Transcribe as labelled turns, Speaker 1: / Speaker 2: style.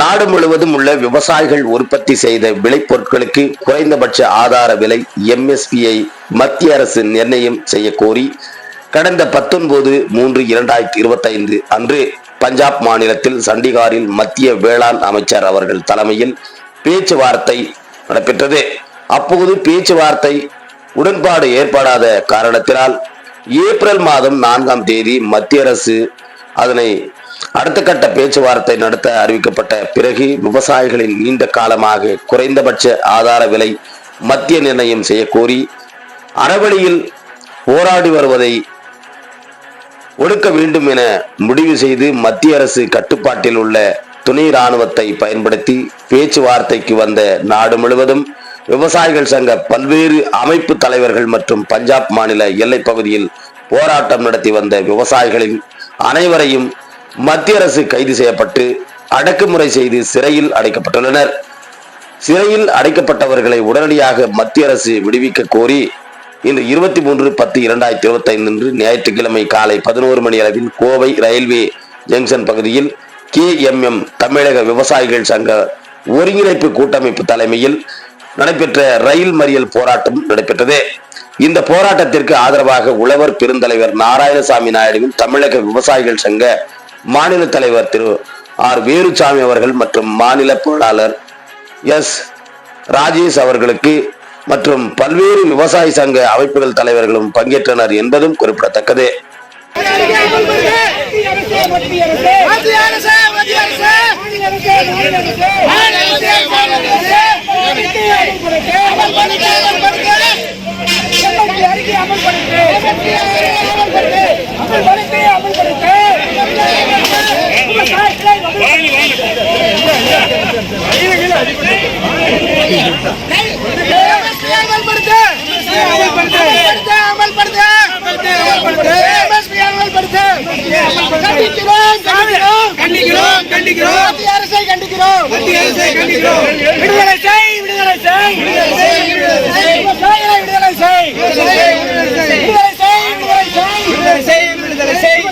Speaker 1: நாடு முழுவதும் உள்ள விவசாயிகள் உற்பத்தி செய்த விளைபொருட்களுக்கு குறைந்தபட்ச ஆதார விலை எம்எஸ்பியை மத்திய அரசு நிர்ணயம் செய்ய கோரி கடந்த பத்தொன்பது மூன்று இரண்டாயிரத்தி இருபத்தி ஐந்து அன்று பஞ்சாப் மாநிலத்தில் சண்டிகாரில் மத்திய வேளாண் அமைச்சர் அவர்கள் தலைமையில் பேச்சுவார்த்தை நடைபெற்றது. அப்போது பேச்சுவார்த்தை உடன்பாடு ஏற்படாத காரணத்தினால் ஏப்ரல் மாதம் நான்காம் தேதி மத்திய அரசு அதனை அடுத்த கட்ட பேச்சுவார்த்தை நடத்த அறிவிக்கப்பட்ட பிறகு விவசாயிகளின் நீண்ட காலமாக குறைந்தபட்ச ஆதார விலை மத்திய நிர்ணயம் செய்ய கோரி அறவழியில் போராடி வருவதை ஒடுக்க வேண்டும் என முடிவு செய்து மத்திய அரசு கட்டுப்பாட்டில் உள்ள துணை இராணுவத்தை பயன்படுத்தி பேச்சுவார்த்தைக்கு வந்த நாடு முழுவதும் விவசாயிகள் சங்க பல்வேறு அமைப்பு தலைவர்கள் மற்றும் பஞ்சாப் மாநில எல்லை பகுதியில் போராட்டம் நடத்தி வந்த விவசாயிகளின் அனைவரையும் மத்திய அரசு கைது செய்யப்பட்டு அடக்குமுறை செய்து சிறையில் அடைக்கப்பட்டுள்ளனர். சிறையில் அடைக்கப்பட்டவர்களை உடனடியாக மத்திய அரசு விடுவிக்க கோரி இன்று இருபத்தி மூன்று பத்து இரண்டாயிரத்தி இருபத்தி ஐந்து அன்று ஞாயிற்றுக்கிழமை காலை பதினோரு மணி அளவில் கோவை ரயில்வே ஜங்ஷன் பகுதியில் கே எம் எம் தமிழக விவசாயிகள் சங்க ஒருங்கிணைப்பு கூட்டமைப்பு தலைமையில் நடைபெற்ற ரயில் மறியல் போராட்டம் நடைபெற்றது இந்த போராட்டத்திற்கு ஆதரவாக உழவர் பெருந்தலைவர் நாராயணசாமி நாயுடுவின் தமிழக விவசாயிகள் சங்க மாநில தலைவர் திரு ஆர் வேலுசாமி அவர்கள் மற்றும் மாநில பொருளாளர் எஸ் ராஜேஷ் அவர்களுக்கு மற்றும் பல்வேறு விவசாய சங்க அமைப்புகள் தலைவர்களும் பங்கேற்றனர் என்பதும் குறிப்பிடத்தக்கது
Speaker 2: மத்திய அரசு கண்டிக்கிறோம். கண்டிக்கிறோம்.
Speaker 3: கண்டிக்கிறோம். கண்டிக்கிறோம்.
Speaker 2: விடுதலை செய் விடுதலை செய் விவசாயிகளை விடுதலை செய் விடுதலை செய் விடுதலை செய்